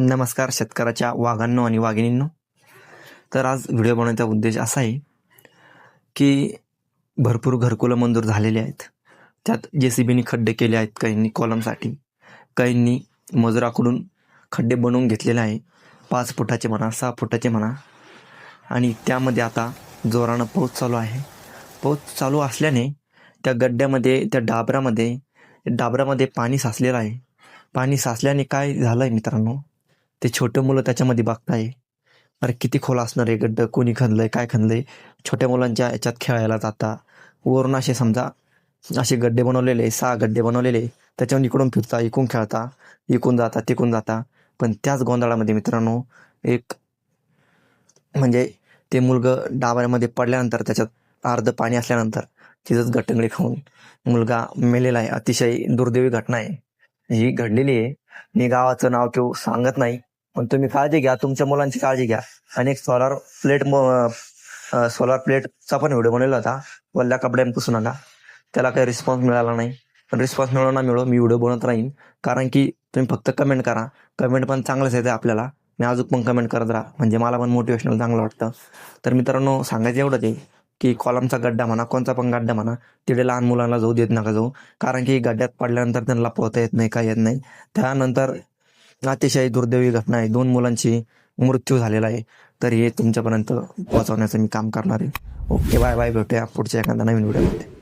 नमस्कार शेतकऱ्याच्या वाघांनो आणि वाघिणींनो. तर आज व्हिडिओ बनवण्याचा उद्देश असा आहे की भरपूर घरकुलं मंजूर झालेले आहेत. त्यात जे सी बीने खड्डे केले आहेत काहींनी कॉलमसाठी काहींनी मजुराकडून खड्डे बनवून घेतलेले आहे. पाच फुटाचे म्हणा सहा फुटाचे म्हणा. आणि त्यामध्ये आता जोरानं पाऊस चालू आहे. पाऊस चालू असल्याने त्या गड्ड्यामध्ये त्या डाबरामध्ये डाबरामध्ये पाणी साचलेलं आहे. पाणी साचल्याने काय झालं आहे मित्रांनो? ते छोटं मुलं त्याच्यामध्ये बघताय. अरे किती खोल असणार आहे गड्ड. कोणी खणलंय काय खणलंय? छोट्या मुलांच्या याच्यात खेळायला जाता. वरून असे समजा असे गड्डे बनवलेले सहा गड्डे बनवलेले. त्याच्यावर इकडून फिरता इकून खेळता इकून जाता तिकून जाता. पण त्याच गोंधळामध्ये मित्रांनो एक म्हणजे ते मुलगं डाबामध्ये पडल्यानंतर त्याच्यात अर्ध पाणी असल्यानंतर तिथंच गटंगडी खाऊन मुलगा मेलेला आहे. अतिशय दुर्दैवी घटना आहे. ही घडलेली आहे. मी गावाचं नाव किंवा सांगत नाही. पण तुम्ही काळजी घ्या तुमच्या मुलांची काळजी घ्या. आणि एक सोलार प्लेट सोलार प्लेटचा पण व्हिडिओ बनवला होता. वल्ल्या कपड्यांपासून आला त्याला काही रिस्पॉन्स मिळाला नाही. पण रिस्पॉन्स मिळो ना मिळो मी व्हिडिओ बनवत राहीन. कारण की तुम्ही फक्त कमेंट करा. कमेंट पण चांगलंच येते आपल्याला. मी अजून पण कमेंट करत राहा. म्हणजे मला पण मोटिवेशनल चांगलं वाटतं. तर मित्रांनो सांगायचं एवढंच आहे की कॉलमचा गड्डा म्हणा कोणता पण गड्डा म्हणा तिथे लहान मुलांना जाऊ देत नका जाऊ. कारण की गड्ड्यात पडल्यानंतर त्यांना पोहता येत नाही काय येत नाही. त्यानंतर अतिशय दुर्दैवी घटना आहे. दोन मुलांची मृत्यू झालेला आहे. तर हे तुमच्यापर्यंत पोहोचवण्याचं मी काम करणार आहे. ओके बाय बाय भेटूया पुढच्या एखाद्या नवीन व्हिडिओमध्ये